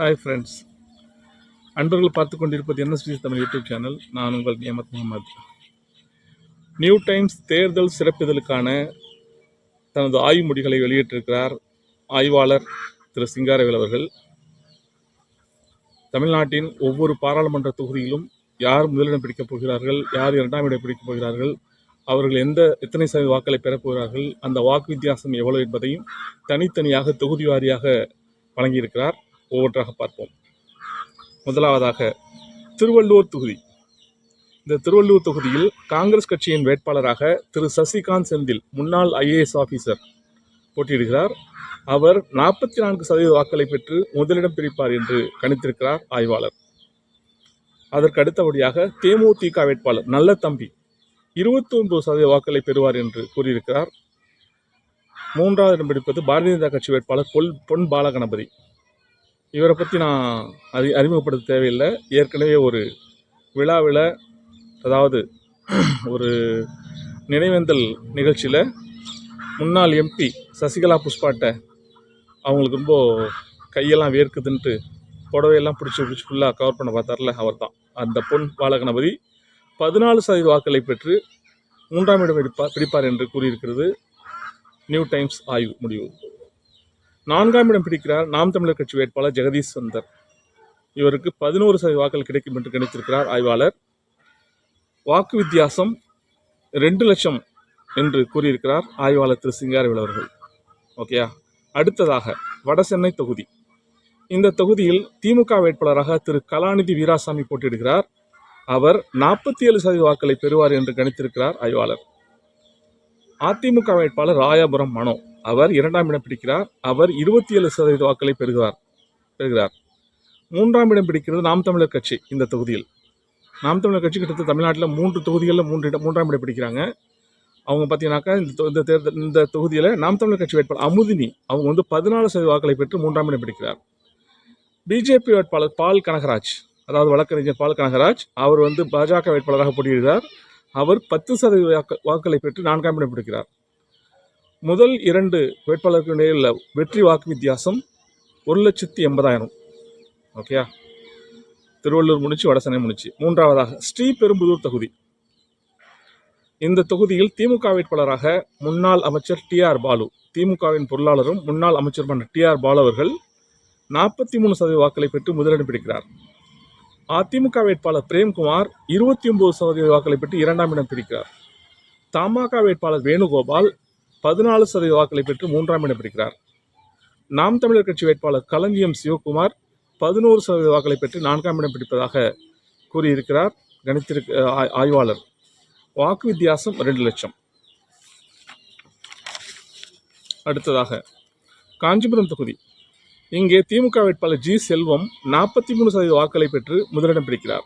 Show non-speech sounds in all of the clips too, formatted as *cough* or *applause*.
Hi friends அன்பர்கள் பார்த்து கொண்டிருப்பது என்எஸ்பி தமிழ் யூடியூப் சேனல். நான் உங்கள் நியமத் முகமது. நியூ டைம்ஸ் தேர்தல் சிறப்பிதழுக்கான தனது ஆய்வு முடிகளை வெளியிட்டிருக்கிறார் ஆய்வாளர் திரு சிங்காரவேல் அவர்கள். தமிழ்நாட்டின் ஒவ்வொரு பாராளுமன்ற தொகுதியிலும் யார் முதலிடம் பிடிக்கப் போகிறார்கள் யார் இரண்டாம் இடம் பிடிக்கப் போகிறார்கள் அவர்கள் எந்த எத்தனை சதவீத வாக்களை பெறப் போகிறார்கள் அந்த வாக்கு வித்தியாசம் எவ்வளவு என்பதையும் தனித்தனியாக தொகுதி வாரியாக வழங்கியிருக்கிறார். ஒவ்வொன்றாக பார்ப்போம். முதலாவதாக திருவள்ளூர் தொகுதி. இந்த திருவள்ளூர் தொகுதியில் காங்கிரஸ் கட்சியின் வேட்பாளராக திரு சசிகாந்த் செந்தில் முன்னாள் ஐஏஎஸ் ஆஃபீஸர் போட்டியிடுகிறார். அவர் நாற்பத்தி நான்கு சதவீத வாக்களை பெற்று முதலிடம் பிடிப்பார் என்று கணித்திருக்கிறார் ஆய்வாளர். அதற்கு அடுத்தபடியாக தேமுதிக வேட்பாளர் நல்ல தம்பி இருபத்தி ஒன்பது சதவீத வாக்களை பெறுவார் என்று கூறியிருக்கிறார். மூன்றாவது இடம் பிடிப்பது பாரதிய ஜனதா கட்சி வேட்பாளர் பொல் பொன் பாலகணபதி. இவரை பற்றி நான் அறி அறிமுகப்படுத்த தேவையில்லை. ஏற்கனவே ஒரு விழாவில் அதாவது *clears throat* ஒரு நினைவேந்தல் நிகழ்ச்சியில் முன்னாள் எம்பி சசிகலா புஷ்பாட்டை அவங்களுக்கு ரொம்ப கையெல்லாம் வேர்க்குதுன்ட்டு புடவையெல்லாம் பிடிச்சி பிடிச்சி ஃபுல்லாக கவர் பண்ண பார்த்தார்ல அவர் தான் அந்த பொன் பாலகணபதி பதினாலு சதவீத வாக்களை பெற்று மூன்றாம் இடம் பிடிப்பார் பிடிப்பார் என்று கூறியிருக்கிறது நியூ டைம்ஸ் ஆய்வு முடிவு. நான்காம் இடம் பிடிக்கிறார் நாம் தமிழர் கட்சி வேட்பாளர் ஜெகதீஷ் சந்தர். இவருக்கு பதினோரு சதவீத வாக்கள் கிடைக்கும் என்று கணித்திருக்கிறார் ஆய்வாளர். வாக்கு வித்தியாசம் ரெண்டு லட்சம் என்று கூறியிருக்கிறார் ஆய்வாளர் திரு சிங்காரவேல் அவர்கள். ஓகேயா? அடுத்ததாக வடசென்னை தொகுதி. இந்த தொகுதியில் திமுக வேட்பாளராக திரு கலாநிதி வீராசாமி போட்டியிடுகிறார். அவர் நாற்பத்தி ஏழு சதவீத வாக்களை பெறுவார் என்று கணித்திருக்கிறார் ஆய்வாளர். அதிமுக வேட்பாளர் ராயாபுரம் மனோ. அவர் இரண்டாம் இடம் பிடிக்கிறார். அவர் இருபத்தி ஏழு சதவீத வாக்களை பெறுகிறார். பெறுகிறார். மூன்றாம் இடம் பிடிக்கிறது நாம் தமிழர் கட்சி இந்த தொகுதியில். நாம் தமிழர் கட்சி கிட்டத்தட்ட தமிழ்நாட்டில் மூன்று தொகுதிகளில் மூன்று இடம் மூன்றாம் இடம் பிடிக்கிறாங்க. அவங்க பார்த்தீங்கன்னாக்கா இந்த இந்த தேர்தல் இந்த தொகுதியில் நாம் தமிழர் கட்சி வேட்பாளர் அமுதினி அவங்க வந்து பதினாலு சதவீத வாக்களை பெற்று மூன்றாம் இடம் பிடிக்கிறார். பிஜேபி வேட்பாளர் பால் கனகராஜ் அதாவது வழக்கறிஞர் பால் கனகராஜ் அவர் வந்து பாஜக வேட்பாளராக போட்டியிடுகிறார். அவர் பத்து சதவீத வாக்களை பெற்று நான்காம் இடம் பிடிக்கிறார். முதல் இரண்டு வேட்பாளருக்கு இடையே உள்ள வெற்றி வாக்கு வித்தியாசம் ஒரு லட்சத்தி எண்பதாயிரம். ஓகேயா திருவள்ளூர் முடிச்சு வடசனை முடிச்சு. மூன்றாவதாக ஸ்ரீபெரும்புதூர் தொகுதி. இந்த தொகுதியில் திமுக வேட்பாளராக முன்னாள் அமைச்சர் டி ஆர் பாலு திமுகவின் பொருளாளரும் முன்னாள் அமைச்சருமான டி ஆர் பாலு அவர்கள் நாற்பத்தி மூணு சதவீத வாக்களை பெற்று முதலிடம் பிடிக்கிறார். அதிமுக வேட்பாளர் பிரேம்குமார் இருபத்தி ஒன்பது சதவீத வாக்களை பெற்று இரண்டாம் இடம் பிடிக்கிறார். தமாக வேட்பாளர் வேணுகோபால் பதினாலு சதவீத வாக்களை பெற்று மூன்றாம் இடம் பிடிக்கிறார். நாம் தமிழர் கட்சி வேட்பாளர் களஞ்சியம் சிவகுமார் பதினோரு சதவீத வாக்களை பெற்று நான்காம் இடம் பிடிப்பதாக கூறியிருக்கிறார் கணித்திருக்க ஆய்- ஆய்வாளர். வாக்கு வித்தியாசம் ரெண்டு லட்சம். அடுத்ததாக காஞ்சிபுரம் தொகுதி. இங்கே திமுக வேட்பாளர் ஜி செல்வம் நாற்பத்தி மூணு சதவீத வாக்களை பெற்று முதலிடம் பிடிக்கிறார்.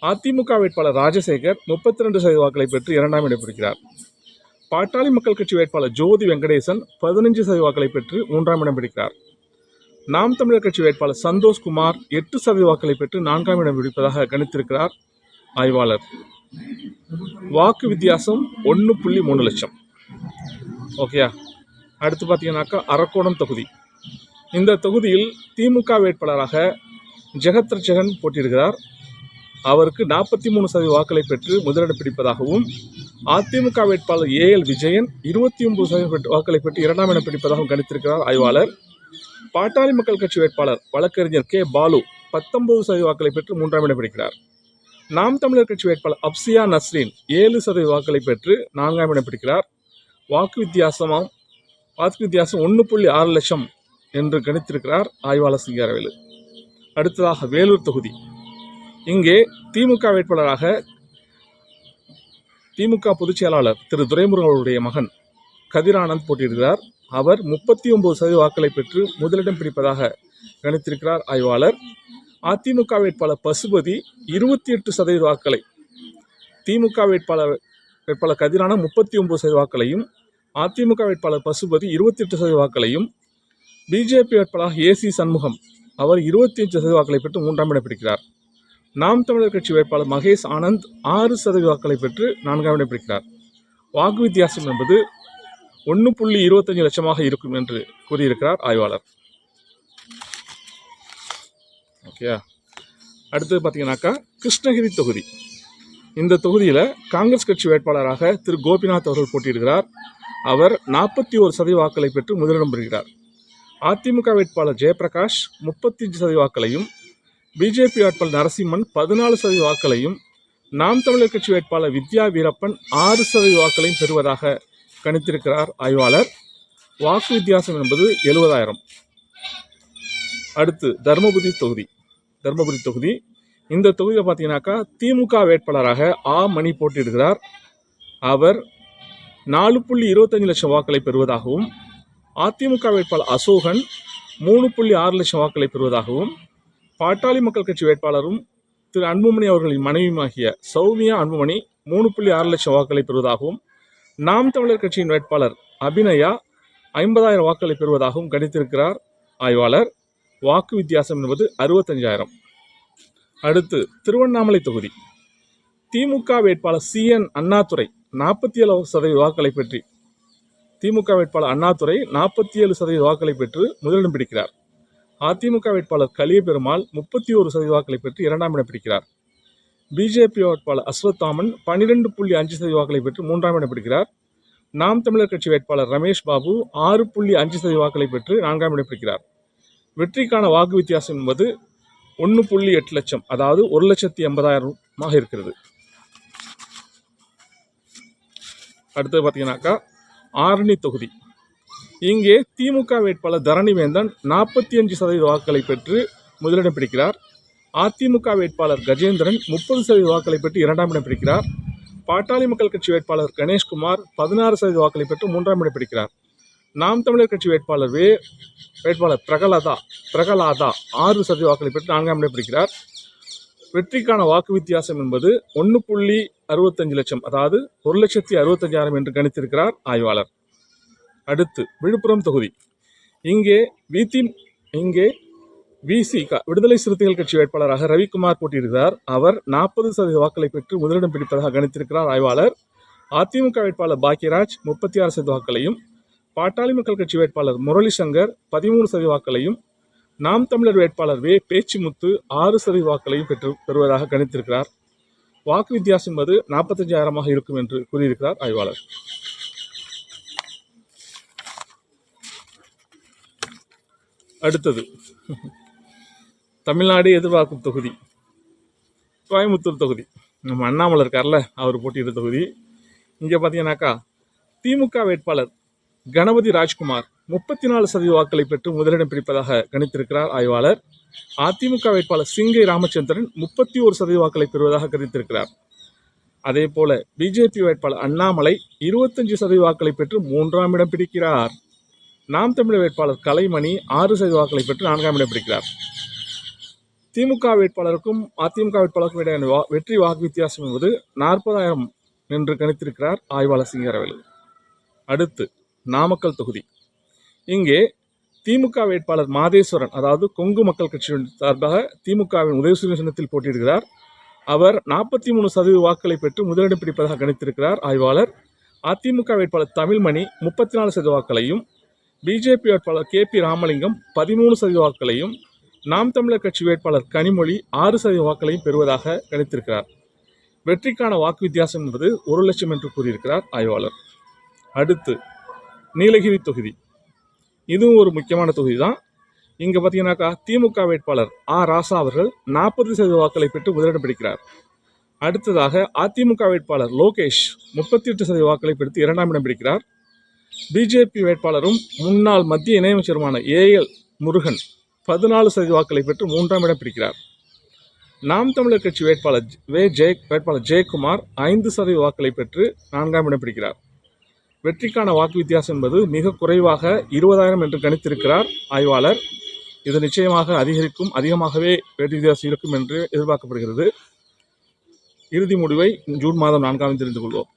அதிமுக வேட்பாளர் ராஜசேகர் முப்பத்தி ரெண்டு சதவீத வாக்களை பெற்று இரண்டாம் இடம் பிடிக்கிறார். பாட்டாளி மக்கள் கட்சி வேட்பாளர் ஜோதி வெங்கடேசன் பதினஞ்சு சதவீத வாக்களை பெற்று மூன்றாம் இடம் பிடிக்கிறார். நாம் தமிழர் கட்சி வேட்பாளர் சந்தோஷ்குமார் எட்டு சதவீத வாக்களை பெற்று நான்காம் இடம் பிடிப்பதாக கணித்திருக்கிறார் ஆய்வாளர். வாக்கு வித்தியாசம் ஒன்று புள்ளி மூணு லட்சம். ஓகேயா அடுத்து பார்த்தீங்கன்னாக்கா அரக்கோணம் தொகுதி. இந்த தொகுதியில் திமுக வேட்பாளராக ஜெகத் ரட்சகன் போட்டியிடுகிறார். அவருக்கு நாற்பத்தி மூணு சதவீத வாக்களை பெற்று முதலிடம் பிடிப்பதாகவும் அதிமுக வேட்பாளர் ஏஎல் விஜயன் இருபத்தி ஒன்பது சதவீத பெற்று- வாக்களை பெற்று இரண்டாம் இடம் பிடிப்பதாகவும் கணித்திருக்கிறார். ஆய்வாளர் பாட்டாளி மக்கள் கட்சி வேட்பாளர் வழக்கறிஞர் கே. பாலு பத்தொன்பது சதவீத வாக்களை பெற்று மூன்றாம் இடம் பிடிக்கிறார். நாம் தமிழர் கட்சி வேட்பாளர் அப்சியா நஸ்ரீன் ஏழு சதவீத வாக்களை பெற்று நான்காம் இடம் பிடிக்கிறார். வாக்கு வித்தியாசமாக வாக்கு வித்தியாசம் ஒன்று புள்ளி ஆறு லட்சம் என்று கணித்திருக்கிறார் ஆய்வாளர் சிங்காரவேலு அடுத்ததாக வேலூர் தொகுதி. இங்கே திமுக வேட்பாளராக திமுக பொதுச் செயலாளர் திரு துரைமுருகன் அவருடைய மகன் கதிரானந்த் போட்டியிடுகிறார். அவர் முப்பத்தி ஒன்பது சதவீத வாக்களை பெற்று முதலிடம் பிடிப்பதாக கணித்திருக்கிறார் ஆய்வாளர். அதிமுக வேட்பாளர் பசுபதி இருபத்தி எட்டு சதவீத வாக்களை திமுக வேட்பாளர் வேட்பாளர் கதிரான முப்பத்தி ஒன்பது சதவீத வாக்களையும் அதிமுக வேட்பாளர் பசுபதி இருபத்தி எட்டு சதவீத வாக்களையும் பிஜேபி வேட்பாளர் ஏசி சண்முகம் அவர் இருபத்தி அஞ்சு சதவீத வாக்களை பெற்று மூன்றாம் இடம் பிடிக்கிறார். நாம் தமிழர் கட்சி வேட்பாளர் மகேஷ் ஆனந்த் ஆறு சதவீத வாக்களை பெற்று நான்காம் இடம் பிடிக்கிறார் வாக்கு வித்தியாசம் என்பது ஒன்று புள்ளி இருபத்தஞ்சு லட்சமாக இருக்கும் என்று கூறியிருக்கிறார் ஆய்வாளர். ஓகேயா அடுத்தது பார்த்தீங்கன்னாக்கா கிருஷ்ணகிரி தொகுதி. இந்த தொகுதியில் காங்கிரஸ் கட்சி வேட்பாளராக திரு கோபிநாத் அவர்கள் போட்டியிடுகிறார். அவர் நாற்பத்தி ஒரு சதவீத வாக்களை பெற்று முதலிடம் பெறுகிறார். அதிமுக வேட்பாளர் ஜெயபிரகாஷ் முப்பத்தி அஞ்சு சதவீத வாக்களையும் பிஜேபி வேட்பாளர் நரசிம்மன் பதினாலு சதவீத வாக்களையும் நாம் தமிழர் கட்சி வேட்பாளர் வித்யா வீரப்பன் ஆறு சதவீத வாக்களையும் பெறுவதாக கணித்திருக்கிறார் ஆய்வாளர். வாக்கு வித்தியாசம் என்பது எழுபதாயிரம் அடுத்து தர்மபுரி தொகுதி. தருமபுரி தொகுதி. இந்த தொகுதியில் பார்த்தீங்கன்னாக்கா திமுக வேட்பாளராக ஆ. மணி போட்டியிடுகிறார். அவர் நாலு புள்ளி இருபத்தஞ்சு லட்சம் வாக்களை பெறுவதாகவும் அதிமுக வேட்பாளர் அசோகன் மூணு புள்ளி ஆறு லட்சம் வாக்களை பெறுவதாகவும் பாட்டாளி மக்கள் கட்சி வேட்பாளரும் திரு அன்புமணி அவர்களின் மனைவியுமாகிய சௌமியா அன்புமணி மூணு புள்ளி ஆறு லட்சம் வாக்களை பெறுவதாகவும் நாம் தமிழர் கட்சியின் வேட்பாளர் அபிநயா ஐம்பதாயிரம் வாக்களை பெறுவதாகவும் கணித்திருக்கிறார் ஆய்வாளர். வாக்கு வித்தியாசம் என்பது அறுபத்தஞ்சாயிரம். அடுத்து திருவண்ணாமலை தொகுதி. திமுக வேட்பாளர் சி. என். அண்ணாதுரை நாற்பத்தி ஏழு சதவீத வாக்களை பெற்றி திமுக வேட்பாளர் அண்ணாதுரை நாற்பத்தி ஏழு சதவீத வாக்களை பெற்று முதலிடம் பிடிக்கிறார். அதிமுக வேட்பாளர் கலியபெருமாள் முப்பத்தி ஒரு சதவீத வாக்களை பெற்று இரண்டாம் இடம் பிடிக்கிறார். பிஜேபி வேட்பாளர் அஸ்வத்தாமன் பன்னிரெண்டு புள்ளி அஞ்சு சதவீத வாக்களை பெற்று மூன்றாம் இடம் பிடிக்கிறார். நாம் தமிழர் கட்சி வேட்பாளர் ரமேஷ் பாபு ஆறு புள்ளி அஞ்சு சதவீத வாக்களை பெற்று நான்காம் இடம் பிடிக்கிறார். வெற்றிக்கான வாக்கு வித்தியாசம் என்பது ஒன்று புள்ளி எட்டு லட்சம் அதாவது ஒரு லட்சத்தி எண்பதாயிரமாக இருக்கிறது. அடுத்தது பார்த்தீங்கன்னாக்கா ஆரணி தொகுதி. இங்கே திமுக வேட்பாளர் தரணிவேந்தன் நாற்பத்தி அஞ்சு சதவீத வாக்குகளை பெற்று முதலிடம் பிடிக்கிறார். அதிமுக வேட்பாளர் கஜேந்திரன் முப்பது சதவீத வாக்களை பெற்று இரண்டாம் இடம் பிடிக்கிறார். பாட்டாளி மக்கள் கட்சி வேட்பாளர் கணேஷ்குமார் பதினாறு சதவீத வாக்களை பெற்று மூன்றாம் இடம் பிடிக்கிறார். நாம் தமிழர் கட்சி வேட்பாளர் வே வேட்பாளர் பிரகலாதா பிரகலாதா ஆறு சதவீத வாக்களை பெற்று நான்காம் இடம் பிடிக்கிறார். வெற்றிக்கான வாக்கு வித்தியாசம் என்பது ஒன்று புள்ளி அறுபத்தஞ்சு லட்சம் அதாவது ஒரு லட்சத்தி அறுபத்தஞ்சாயிரம் என்று கணித்திருக்கிறார் ஆய்வாளர். அடுத்து விழுப்புரம் தொகுதி. இங்கே விதி இங்கே விசிக விடுதலை சிறுத்தைகள் கட்சி வேட்பாளராக ரவிக்குமார் போட்டியிடுகிறார். அவர் நாற்பது சதவீத வாக்களை பெற்று முதலிடம் பிடிப்பதாக கணித்திருக்கிறார் ஆய்வாளர். அதிமுக வேட்பாளர் பாக்கியராஜ் முப்பத்தி ஆறு சதவீத வாக்களையும் பாட்டாளி மக்கள் கட்சி வேட்பாளர் முரளி சங்கர் பதிமூணு சதவீத வாக்களையும் நாம் தமிழர் வேட்பாளர் வே. பேச்சிமுத்து ஆறு சதவீத வாக்களையும் பெற்று பெறுவதாக கணித்திருக்கிறார். வாக்கு வித்தியாசம் என்பது நாற்பத்தஞ்சாயிரமாக இருக்கும் என்று கூறியிருக்கிறார் ஆய்வாளர். அடுத்தது. தமிழ்நாடு எதிர்பார்க்கும் தொகுதி. கோயம்புத்தூர் தொகுதி. நம்ம அண்ணாமலை இருக்கார்ல அவர் போட்டியிட்ட தொகுதி. இங்கே பார்த்தீங்கன்னாக்கா திமுக வேட்பாளர் கணபதி ராஜ்குமார் முப்பத்தி நாலு சதவீத வாக்களை பெற்று முதலிடம் பிடிப்பதாக கணித்திருக்கிறார் ஆய்வாளர். அதிமுக வேட்பாளர் சிங்கை ராமச்சந்திரன் முப்பத்தி ஒரு சதவீத வாக்களை பெறுவதாக கணித்திருக்கிறார். அதே போல பிஜேபி வேட்பாளர் அண்ணாமலை இருபத்தஞ்சு சதவீத வாக்களை பெற்று மூன்றாம் இடம் பிடிக்கிறார். நாம் தமிழர் வேட்பாளர் கலைமணி ஆறு சதவீத வாக்குகளை பெற்று நான்காம் இடம் பிடிக்கிறார். திமுக வேட்பாளருக்கும் அதிமுக வேட்பாளருக்கும் இடையான வா- வெற்றி வாக்கு வித்தியாசம் என்பது நாற்பதாயிரம் என்று கணித்திருக்கிறார் ஆய்வாளர் சிங்கரவேலு அடுத்து நாமக்கல் தொகுதி. இங்கே திமுக வேட்பாளர் மாதேஸ்வரன் அதாவது கொங்கு மக்கள் கட்சியின் சார்பாக திமுகவின் உதயசூரியன் சின்னத்தில் போட்டியிடுகிறார். அவர் நாற்பத்தி மூணு சதவீத வாக்குகளை பெற்று முதலிடம் பிடிப்பதாக கணித்திருக்கிறார் ஆய்வாளர். அதிமுக வேட்பாளர் தமிழ்மணி முப்பத்தி நாலு சதவீத வாக்களையும் பிஜேபி வேட்பாளர் கே பி ராமலிங்கம் பதிமூணு சதவீத வாக்களையும் நாம் தமிழர் கட்சி வேட்பாளர் கனிமொழி ஆறு சதவீத வாக்களையும் பெறுவதாக கணித்திருக்கிறார். வெற்றிக்கான வாக்கு வித்தியாசம் என்பது ஒரு லட்சம் என்று கூறியிருக்கிறார் ஆய்வாளர். அடுத்து நீலகிரி தொகுதி. இதுவும் ஒரு முக்கியமான தொகுதி தான் இங்கே பார்த்தீங்கன்னாக்கா திமுக வேட்பாளர் ஆ. ராசா அவர்கள் நாற்பது சதவீத வாக்களை பெற்று முதலிடம் பிடிக்கிறார். அடுத்ததாக அதிமுக வேட்பாளர் லோகேஷ் முப்பத்தி எட்டு சதவீத வாக்களை பெற்று இரண்டாம் இடம் பிடிக்கிறார். பிஜேபி வேட்பாளரும் முன்னாள் மத்திய இணையமைச்சருமான ஏஎல் முருகன் பதினாலு சதவீத வாக்களை பெற்று மூன்றாம் இடம் பிடிக்கிறார் நாம் தமிழர் கட்சி வேட்பாளர் வே ஜெய வேட்பாளர் ஜெயக்குமார் ஐந்து சதவீத வாக்களை பெற்று நான்காம் இடம் பிடிக்கிறார் வெற்றிக்கான வாக்கு வித்தியாசம் என்பது மிக குறைவாக இருபதாயிரம் என்று கணித்திருக்கிறார் ஆய்வாளர். இது நிச்சயமாக அதிகரிக்கும் அதிகமாகவே வெற்றி வித்தியாசம் இருக்கும் என்று எதிர்பார்க்கப்படுகிறது. இறுதி முடிவை ஜூன் மாதம் நான்காம் தெரிந்து கொள்வோம்.